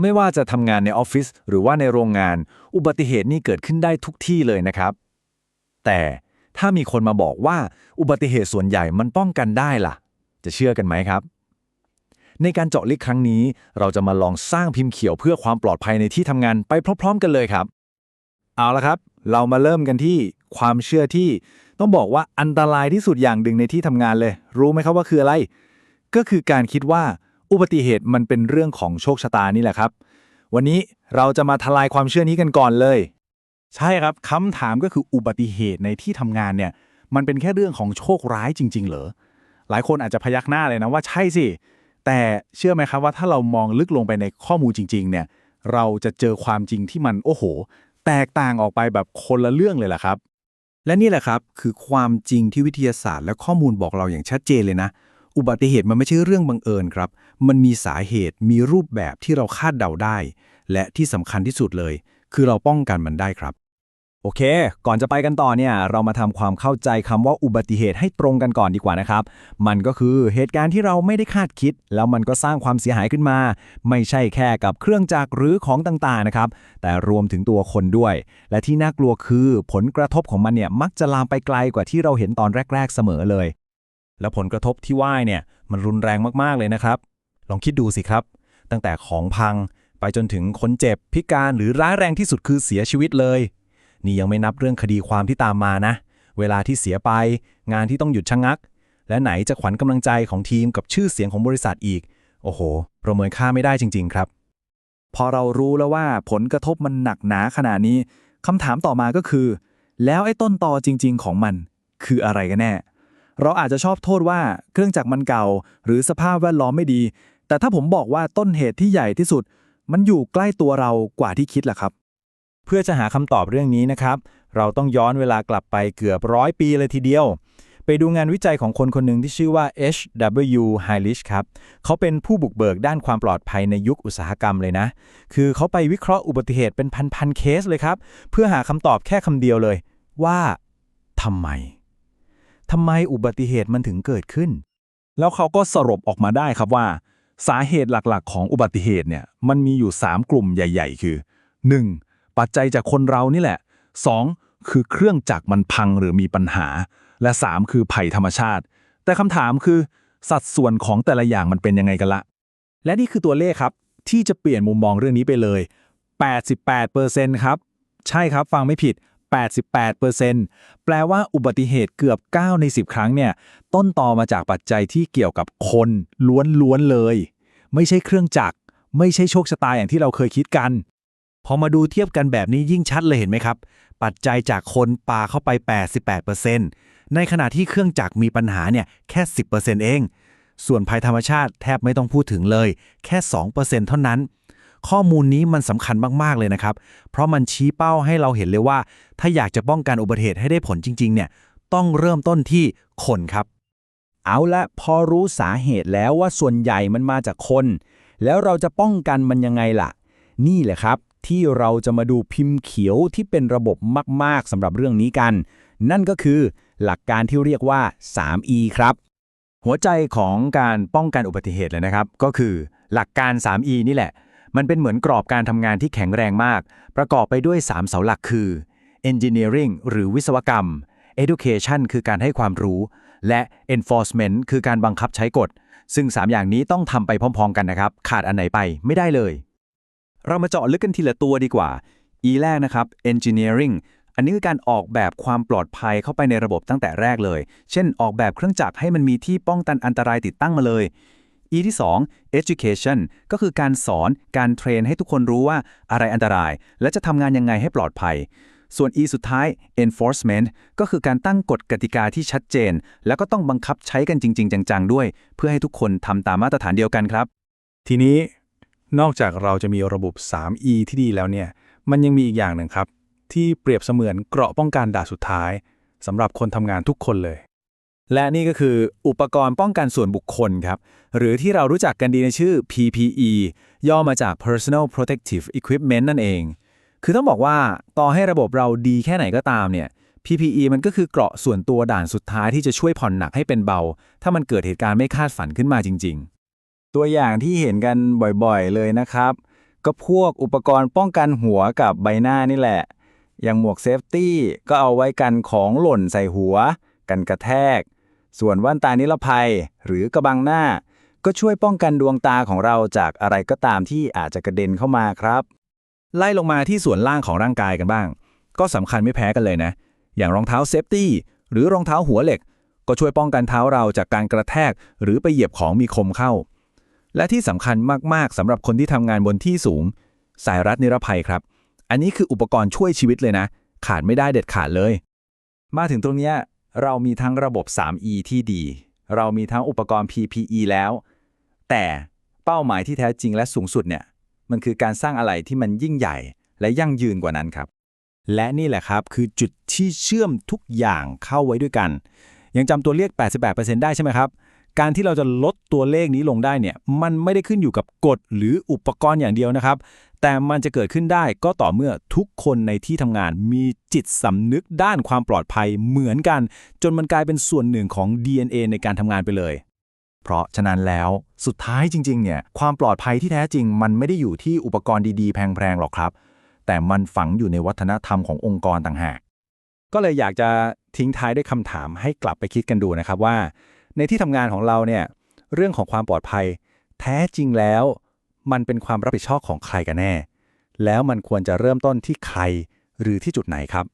ไม่ว่าจะทำงานในออฟฟิศหรือว่าในโรงงาน อุบัติเหตุนี่เกิดขึ้นได้ทุกที่เลยนะครับ แต่ถ้ามีคนมาบอกว่าอุบัติเหตุส่วนใหญ่มันป้องกันได้ล่ะ จะเชื่อกันไหมครับ ในการเจาะลึกครั้งนี้ เราจะมาลองสร้างพิมพ์เขียวเพื่อความปลอดภัยในที่ทำงานไปพร้อม ๆ กันเลยครับ เอาละครับ เรามาเริ่มกันที่ความเชื่อที่ต้องบอกว่าอันตรายที่สุดอย่างหนึ่งในที่ทำงานเลย รู้ไหมครับว่าคืออะไร ก็คือการคิดว่า อุบัติเหตุมันเป็นเรื่องของโชคชะตานี่แหละครับ วันนี้เราจะมาทลายความเชื่อนี้กันก่อนเลย ใช่ครับคำถามก็คืออุบัติเหตุในที่ทำงานเนี่ย มันเป็นแค่เรื่องของโชคร้ายจริง ๆ เหรอ หลายคนอาจจะพยักหน้าเลยนะว่าใช่สิ แต่เชื่อไหมครับว่าถ้าเรามองลึกลงไปในข้อมูลจริง ๆ เนี่ย เราจะเจอความจริงที่มันโอ้โห แตกต่างออกไปแบบคนละเรื่องเลยล่ะครับ และนี่แหละครับคือความจริงที่วิทยาศาสตร์และข้อมูลบอกเราอย่างชัดเจนเลยนะ อุบัติเหตุมันไม่ใช่เรื่องบังเอิญครับ มันมีสาเหตุมีรูปแบบที่เราคาดเดาได้ และที่สำคัญที่สุดเลย คือเราป้องกันมันได้ครับ โอเค ก่อนจะไปกันต่อเนี่ยเรามาทำความเข้าใจคำว่าอุบัติเหตุให้ตรงกันก่อนดีกว่านะครับ มันก็คือเหตุการณ์ที่เราไม่ได้คาดคิด แล้วมันก็สร้างความเสียหายขึ้นมา ไม่ใช่แค่กับเครื่องจักรหรือของต่างๆนะครับ แต่รวมถึงตัวคนด้วย และที่น่ากลัวคือผลกระทบของมันเนี่ยมักจะลามไปไกลกว่าที่เราเห็นตอนแรก ๆ เสมอเลย แล้วผลกระทบที่ว่าเนี่ยมันรุนแรงมากๆเลยนะครับ ลองคิดดูสิครับ ตั้งแต่ของพังไปจนถึงคนเจ็บพิการหรือร้ายแรงที่สุดคือเสียชีวิตเลย นี่ยังไม่นับเรื่องคดีความที่ตามมานะ เวลาที่เสียไป งานที่ต้องหยุดชะงัก และไหนจะขวัญกำลังใจของทีมกับชื่อเสียงของบริษัทอีก โอ้โห ประเมินค่าไม่ได้จริง ๆ ครับ พอเรารู้แล้วว่าผลกระทบมันหนักหนาขนาดนี้คำถามต่อมาก็คือ แล้วไอ้ต้นตอจริง ๆ ของมัน คืออะไรกันแน่ เราอาจจะชอบโทษว่าเครื่องจักรมันเก่า หรือสภาพแวดล้อมไม่ดี แต่ถ้าผมบอกว่าต้นเหตุที่ใหญ่ที่สุด มันอยู่ใกล้ตัวเรากว่าที่คิดล่ะครับ เพื่อจะหาคำตอบเรื่องนี้นะครับ เราต้องย้อนเวลากลับไปเกือบร้อยปีเลยทีเดียว ไปดูงานวิจัยของคนคนหนึ่งที่ชื่อว่า H.W. h i l i s h ครับ เขาเป็นผู้บุกเบิกด้านความปลอดภัยในยุคอุตสาหกรรมเลยนะ คือเขาไปวิเคราะห์อุบัติเหตุเป็นพันๆเคสเลยครับ เพื่อหาคำตอบแค่คำเดียวเลย ว่าทำไม ทำไมอุบัติเหตุมันถึงเกิดขึ้น แล้วเขาก็สรุปออกมาได้ครับว่า สาเหตุหลักๆ ของอุบัติเหตุเนี่ยมันมีอยู่ 3 กลุ่มใหญ่ ๆ คือ 1. ปัจจัยจากคนเรานี่แหละ 2. คือเครื่องจักรมันพังหรือมีปัญหา และ 3 คือภัยธรรมชาติ แต่คำถามคือ สัดส่วนของแต่ละอย่างมันเป็นยังไงกันละ และนี่คือตัวเลขครับ ที่จะเปลี่ยนมุมมองเรื่องนี้ไปเลย 88%ครับ ใช่ครับฟังไม่ผิด 88%แปลว่าอุบัติเหตุเกือบ 9 ใน 10 ครั้งเนี่ย ต้นตอมาจากปัจจัยที่เกี่ยวกับคนล้วนๆเลย ไม่ใช่เครื่องจักร ไม่ใช่โชคชะตาอย่างที่เราเคยคิดกัน พอมาดูเทียบกันแบบนี้ยิ่งชัดเลยเห็นไหมครับ ปัจจัยจากคนปาเข้าไป 88%ในขณะที่เครื่องจักรมีปัญหาเนี่ยแค่ 10%เอง ส่วนภัยธรรมชาติแทบไม่ต้องพูดถึงเลย แค่ 2%เท่านั้น ข้อมูลนี้มันสำคัญมากๆเลยนะครับ เพราะมันชี้เป้าให้เราเห็นเลยว่า ถ้าอยากจะป้องกันอุบัติเหตุให้ได้ผลจริงๆเนี่ยต้องเริ่มต้นที่คนครับ เอาละพอรู้สาเหตุแล้วว่าส่วนใหญ่มันมาจากคน แล้วเราจะป้องกันมันยังไงล่ะ นี่แหละครับ ที่เราจะมาดูพิมพ์เขียวที่เป็นระบบมาก ๆสำหรับเรื่องนี้กัน นั่นก็คือหลักการที่เรียกว่า 3E ครับ หัวใจของการป้องกันอุบัติเหตุเลยนะครับ ก็คือหลักการ 3E นี่แหละ มันเป็นเหมือนกรอบการทำงานที่แข็งแรงมาก ประกอบไปด้วย 3 เสาหลักคือ engineering หรือวิศวกรรม education คือการให้ความรู้ และ enforcement คือการบังคับใช้กฎ ซึ่ง 3 อย่างนี้ต้องทำไปพร้อม ๆ กันนะครับ ขาดอันไหนไปไม่ได้เลย เรามาเจาะลึกกันทีละตัวดีกว่า E แรกนะครับ engineering อันนี้คือการออกแบบความปลอดภัยเข้าไปในระบบตั้งแต่แรกเลย เช่น ออกแบบเครื่องจักรให้มันมีที่ป้องกันอันตรายติดตั้งมาเลย E ที่ 2 education ก็คือการสอนการเทรนให้ทุกคนรู้ว่าอะไรอันตราย และจะทำงานยังไงให้ปลอดภัย ส่วน E สุดท้าย enforcement ก็คือการตั้งกฎกติกาที่ชัดเจน แล้วก็ต้องบังคับใช้กันจริง ๆ จัง ๆ ด้วย เพื่อให้ทุกคนทำตามมาตรฐานเดียวกันครับ ทีนี้นอกจากเราจะมีระบบ 3E ที่ดีแล้วเนี่ย มันยังมีอีกอย่างหนึ่งครับ ที่เปรียบเสมือนเกราะป้องกันด่านสุดท้ายสำหรับคนทำงานทุกคนเลย และนี่ก็คืออุปกรณ์ป้องกันส่วนบุคคลครับ หรือที่เรารู้จักกันดีในชื่อ PPE ย่อมาจาก Personal Protective Equipment นั่นเอง คือต้องบอกว่าต่อให้ระบบเราดีแค่ไหนก็ตามเนี่ย PPE มันก็คือเกราะส่วนตัวด่านสุดท้ายที่จะช่วยผ่อนหนักให้เป็นเบา ถ้ามันเกิดเหตุการณ์ไม่คาดฝันขึ้นมาจริง ๆ ตัวอย่างที่เห็นกันบ่อยๆ เลยนะครับ ก็พวกอุปกรณ์ป้องกันหัวกับใบหน้านี่แหละ อย่างหมวกเซฟตี้ก็เอาไว้กันของหล่นใส่หัว กันกระแทก ส่วนแว่นตานิรภัย หรือกระบังหน้า ก็ช่วยป้องกันดวงตาของเราจากอะไรก็ตามที่อาจจะกระเด็นเข้ามาครับ ไล่ลงมาที่ส่วนล่างของร่างกายกันบ้าง ก็สำคัญไม่แพ้กันเลยนะ อย่างรองเท้าเซฟตี้หรือรองเท้าหัวเหล็ก ก็ช่วยป้องกันเท้าเราจากการกระแทก หรือไปเหยียบของมีคมเข้า และที่สำคัญมากๆสำหรับคนที่ทำงานบนที่สูง สายรัดนิรภัยครับ อันนี้คืออุปกรณ์ช่วยชีวิตเลยนะ ขาดไม่ได้เด็ดขาดเลย มาถึงตรงนี้ เรามีทั้งระบบ 3E ที่ดี เรามีทั้งอุปกรณ์ PPE แล้ว แต่เป้าหมายที่แท้จริงและสูงสุดเนี่ย มันคือการสร้างอะไรที่มันยิ่งใหญ่และยั่งยืนกว่านั้นครับ และนี่แหละครับคือจุดที่เชื่อมทุกอย่างเข้าไว้ด้วยกัน ยังจำตัวเลข 88%ได้ใช่ไหมครับ การที่เราจะลดตัวเลขนี้ลงได้เนี่ย มันไม่ได้ขึ้นอยู่กับกฎหรืออุปกรณ์อย่างเดียวนะครับ แต่มันจะเกิดขึ้นได้ก็ต่อเมื่อทุกคนในที่ทำงานมีจิตสำนึกด้านความปลอดภัยเหมือนกัน จนมันกลายเป็นส่วนหนึ่งของ DNA ในการทำงานไปเลย เพราะฉะนั้นแล้วสุดท้ายจริงๆเนี่ยความปลอดภัยที่แท้จริง มันไม่ได้อยู่ที่อุปกรณ์ดีๆ แพงๆหรอกครับ แต่มันฝังอยู่ในวัฒนธรรมขององค์กรต่างหาก ก็เลยอยากจะทิ้งท้ายด้วยคำถามให้กลับไปคิดกันดูนะครับว่า ในที่ทำงานของเราเนี่ยเรื่องของความปลอดภัย แท้จริงแล้ว มันเป็นความรับผิดชอบของใครกันแน่ แล้วมันควรจะเริ่มต้นที่ใครหรือที่จุดไหนครับ